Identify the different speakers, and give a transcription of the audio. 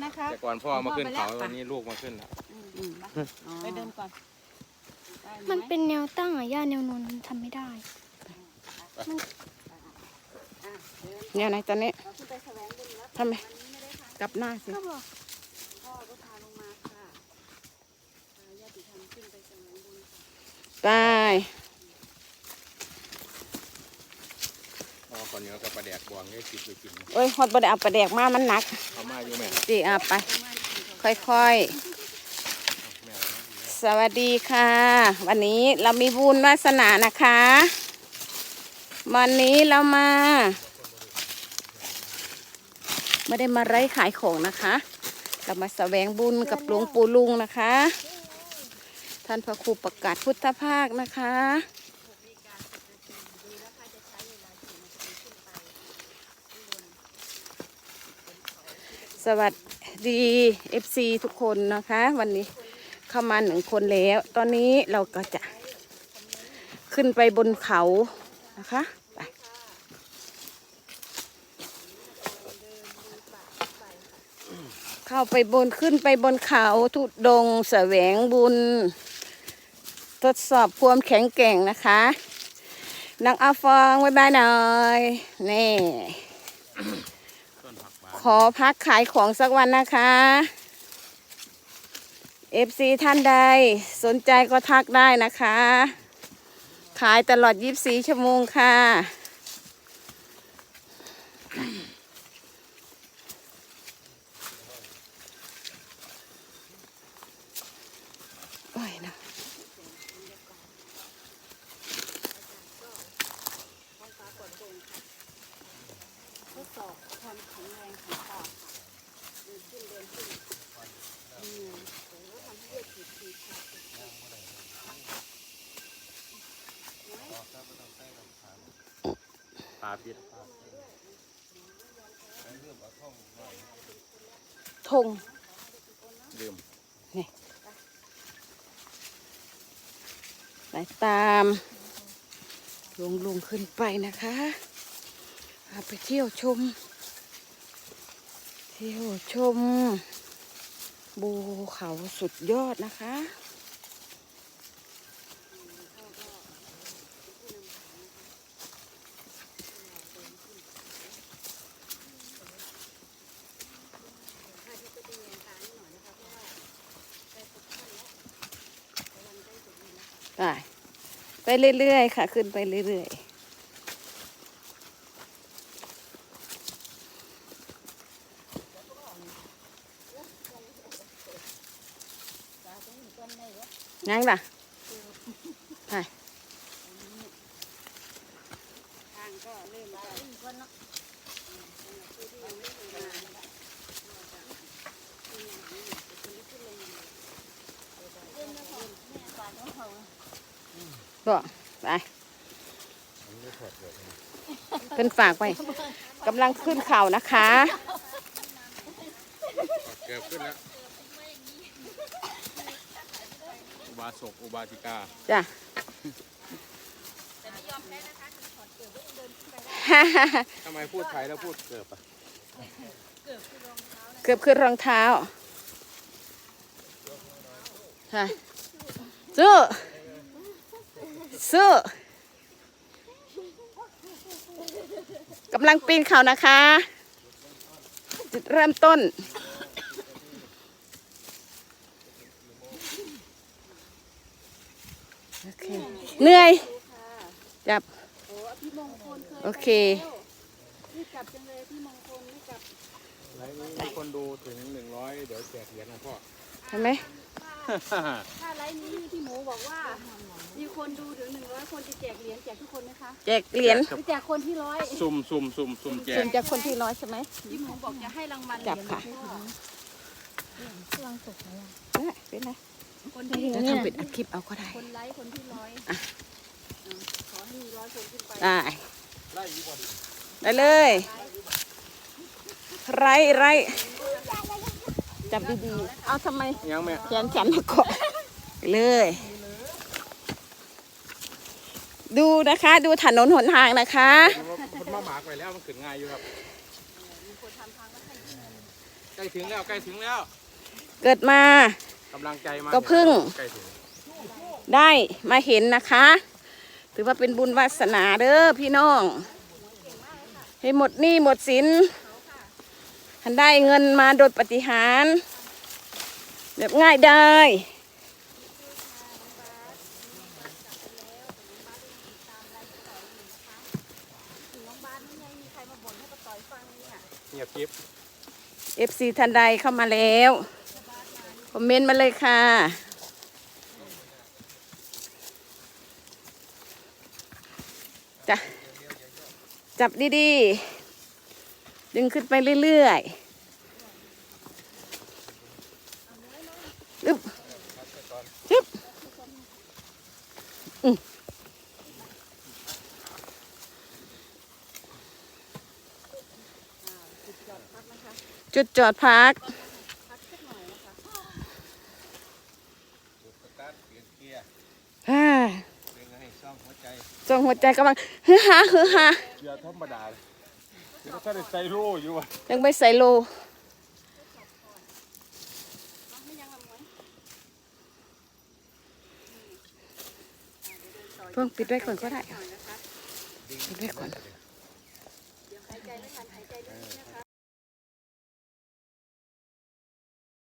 Speaker 1: แล้วนะคะ
Speaker 2: แต่ก่อนพ่อมาขึ้นเขา
Speaker 1: พ่อไปแล้ว
Speaker 2: วันนี้ลูกมาขึ้นแล้ว
Speaker 1: อืมไปเดินก่อนได้ไห
Speaker 3: มันเป็นแนวตั้งอะย่าแนวนอนทำไม่ได้
Speaker 4: เนี่ยไหนตอนนี้
Speaker 1: เราขึ้นไปแสวงบุญแล้ว
Speaker 4: ทำไม
Speaker 1: วันนี้ไม่ได้ทาน
Speaker 4: กลับหน้าสิ
Speaker 3: ก็บอก
Speaker 1: พ่อก็พาลงมาค่ะพาญาติธรรมขึ้นไปแสวงบุญค่ะ
Speaker 4: ตาย
Speaker 2: พ่อคนเหนี้กับปลาแดกบวงให้กินไปกิน
Speaker 4: โอ้ยฮอดบ่ได้เอาปลาแดกมามันหนัก
Speaker 2: เอามาอยู่แม่
Speaker 4: สิอะไป ค่อย
Speaker 2: แม่
Speaker 4: ๆสวัสดีค่ะ วันนี้เรามีบุญวาสนานะคะ วันนี้เรามาไม่ได้มาไร้ขายของนะคะ เรามาแสวงบุญกับหลวงปู่ลุงนะคะ ท่านพระครูประกาศพุทธภาคนะคะ สวัสดี FC ทุกคนนะคะ วันนี้เข้ามาหนึ่งคนแล้ว ตอนนี้เราก็จะขึ้นไปบนเขานะคะไปเข้าไปบนขึ้นไปบนเขาทุดงแสวงบุญ ทดสอบความแข็งแกร่งนะคะนางอาฟองไว้บายหน่อย นี่ อพักขายของสักวันนะคะเอฟซีท่านใดสนใจก็ทักได้นะคะ ขายตลอด 24 ชั่วโมงค่ะ โอ้ยนะ
Speaker 1: ทดสอบความแข็งแรงของปอดค่ะเดินขึ้นเดินขึ้นอืมโอ้โหทำให้เลือดฉีดฉีดค่ะ
Speaker 2: ปลาพิษ
Speaker 4: ธง
Speaker 2: ลืม
Speaker 4: ไปตามลุงลุงขึ้นไปนะคะพาไปเที่ยวชม เที่ยวชมภูเขาสุดยอดนะคะ ไป ไปเรื่อยๆค่ะ ขึ้นไปเรื่อยๆยังล่ะไป
Speaker 1: ทางก็เริ่มจะวิ่งคนเนาะ
Speaker 4: ก็ไปขึ้นฝากไปกำลังขึ้นเขานะคะ
Speaker 2: เกือบขึ้นแล้วอุบาสกอุบาสิกา
Speaker 4: จ้ะ
Speaker 2: ทำไมพูดไทยแล้วพูดเกือบอะ
Speaker 4: เกือบขึ้นรองเท้าใช่สู้ สู้กำลังปีนเขานะคะ จุดเริ่มต้น โอเค เหนื่อย จับ
Speaker 1: โอ้พี่มงคลเคย
Speaker 4: โอเค
Speaker 1: รีบกลับจังเลยพี่มงคลไม่กลับ
Speaker 2: ไลฟ์นี้มีคนดูถึงหนึ่งร้อยเดี๋ยวแจกเหรียญนะพ่อ
Speaker 4: ใช่ไหม
Speaker 1: ถ้าไลฟ์นี้พี่หมูบอกว่า มีคนดูถึงหนึ่งร้อยคนจะแจกเหรียญแจกทุกคนไหมคะ
Speaker 4: แจกเหรียญ
Speaker 1: หรือแจกคนที่ร้อย
Speaker 2: ซุ่มซุ่มซุ่มซุ่มแจ
Speaker 4: ส่
Speaker 2: ก
Speaker 4: วนจากคนที่ร้อยใช่ไหม
Speaker 1: พี่หมูบอกจะให้รางวัลเหรี
Speaker 4: จั
Speaker 1: ย
Speaker 4: บ
Speaker 1: ญ
Speaker 4: ค่ะ
Speaker 3: วางตกแล้ว
Speaker 4: ได้เป็นไร
Speaker 1: คนที่
Speaker 4: จะทำเป็นอัดคลิปเอาก็ได้
Speaker 1: คนไลค์คนที่ร้อยอะขอให้มีร้อยคนขึ้นไป
Speaker 4: ได้ได้เลยไรไรจับดีๆเอาทำไม
Speaker 2: ยังแม่
Speaker 4: แขนฉันมาเกาะไปเลย ดูนะคะดูถนนหนทางนะคะ
Speaker 2: คนมาหมากไปแล้วมันขึ้นง่ายอยู่ครับใกล้ถึงแล้วใกล้ถึงแล้ว
Speaker 4: เกิดมา
Speaker 2: กำลังใจมา
Speaker 4: ก็เพิ่ง
Speaker 2: ใกล้ถึง
Speaker 4: ได้มาเห็นนะคะ ถือว่าเป็นบุญวาสนาเด้อพี่น้อง ให้หมดหนี้หมดสินทันได้เงินมาโดยปฏิหารย์แบบง่ายได้
Speaker 1: ถึงโรงพยาบาลนี่ไงมีใครมาบ่นให้ป้าต่อยฟังเนี่ย
Speaker 2: เงียบกริบ
Speaker 4: เอฟซีทันใดเข้ามาแล้วคอมเมนต์มาเลยค่ะจะจับดีๆ ดึงขึ้นไปเรื่อยๆ จุดจอดพัก
Speaker 2: จ
Speaker 4: งหัวใจกำลังฮือฮาฮือฮา
Speaker 2: เดี๋ธรรมดาเลยยังไม่ใส่โลอยู่วะ
Speaker 4: ยังไม่ใส่โลเพิ่งปิดไว้ก่อนก็ได้ปิดไว้ก่อน